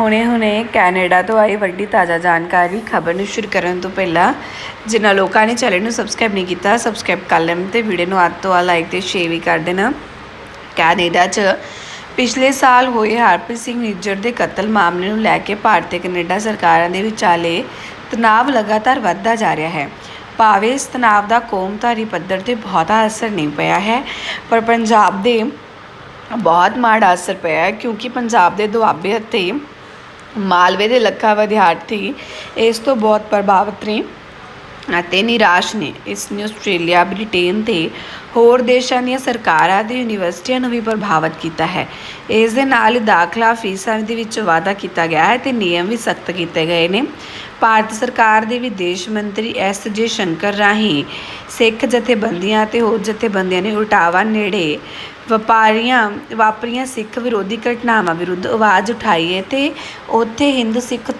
ਹੁਣੇ-ਹੁਣੇ Canada ਤੋਂ ਆਈ ਵੱਡੀ ਤਾਜ਼ਾ ਜਾਣਕਾਰੀ, ਖਬਰ ਨੂੰ ਸ਼ੁਰੂ ਕਰਨ ਤੋਂ ਪਹਿਲਾਂ, ਜਿਨ੍ਹਾਂ ਲੋਕਾਂ ਨੇ ਚੈਨਲ ਨੂੰ ਸਬਸਕ੍ਰਾਈਬ ਨਹੀਂ ਕੀਤਾ ਸਬਸਕ੍ਰਾਈਬ ਕਰ ਲੈਣ ਤੇ ਵੀਡੀਓ ਨੂੰ ਅੱਧ ਤੋਂ ਆ ਲਾਈਕ ਤੇ ਸ਼ੇਅਰ ਵੀ ਕਰ ਦੇਣਾ। ਕੈਨੇਡਾ 'ਚ ਪਿਛਲੇ ਸਾਲ ਹੋਏ ਹਰਪ੍ਰੀਤ ਸਿੰਘ ਨਿੱਜਰ ਦੇ ਕਤਲ ਮਾਮਲੇ ਨੂੰ ਲੈ ਕੇ ਭਾਰਤ ਤੇ ਕੈਨੇਡਾ ਸਰਕਾਰਾਂ ਦੇ ਵਿਚਾਲੇ ਤਣਾਅ ਲਗਾਤਾਰ ਵੱਧਦਾ ਜਾ ਰਿਹਾ ਹੈ। ਭਾਵੇਂ ਇਸ ਤਣਾਅ ਦਾ ਕੌਮਧਾਰੀ ਪੱਧਰ ਤੇ ਬਹੁਤਾ ਅਸਰ ਨਹੀਂ ਪਿਆ ਹੈ, ਪਰ ਪੰਜਾਬ ਦੇ ਬਹੁਤ ਮਾੜਾ ਅਸਰ ਪਿਆ ਹੈ, ਕਿਉਂਕਿ ਪੰਜਾਬ ਦੇ ਦੁਆਬੇ ਅਤੇ ਮਾਲਵੇ ਦੇ ਲੱਖਾਂ ਵਿਦਿਆਰਥੀ ਇਸ ਤੋਂ ਬਹੁਤ ਪ੍ਰਭਾਵਿਤ ਨੇ। ਅਤੇ ਨਿਰਾਸ਼ ਨੇ। ਇਸ ਨੇ ਆਸਟ੍ਰੇਲੀਆ, ਬ੍ਰਿਟੇਨ ਤੇ ਹੋਰ ਦੇਸ਼ਾਂ ਦੀਆਂ ਸਰਕਾਰਾਂ ਤੇ ਯੂਨੀਵਰਸਿਟੀਆਂ ਨੂੰ ਵੀ ਪ੍ਰਭਾਵਿਤ ਕੀਤਾ ਹੈ। ਇਸ ਦੇ ਨਾਲ ਦਾਖਲਾ, ਫੀਸਾਂ ਦੇ ਵਿੱਚ ਵਾਧਾ ਕੀਤਾ ਗਿਆ ਹੈ ਤੇ ਨਿਯਮ ਵੀ ਸਖਤ ਕੀਤੇ ਗਏ ਨੇ। ਭਾਰਤ ਸਰਕਾਰ ਦੇ ਵਿਦੇਸ਼ ਮੰਤਰੀ ਐਸ ਜੇ ਸ਼ੰਕਰ ਰਾਹੀਂ ਸਿੱਖ ਜਥੇਬੰਦੀਆਂ ਤੇ ਹੋਰ ਜਥੇਬੰਦੀਆਂ ਨੇ ਉਟਾਵਾ ਨੇੜੇ ਵਪਾਰੀਆਂ ਵਾਪਰੀਆਂ ਸਿੱਖ ਵਿਰੋਧੀ ਘਟਨਾਵਾਂ ਵਿਰੁੱਧ ਆਵਾਜ਼ ਉਠਾਈ ਹੈ ਤੇ ਉੱਥੇ ਹਿੰਦੂ ਸਿੱਖ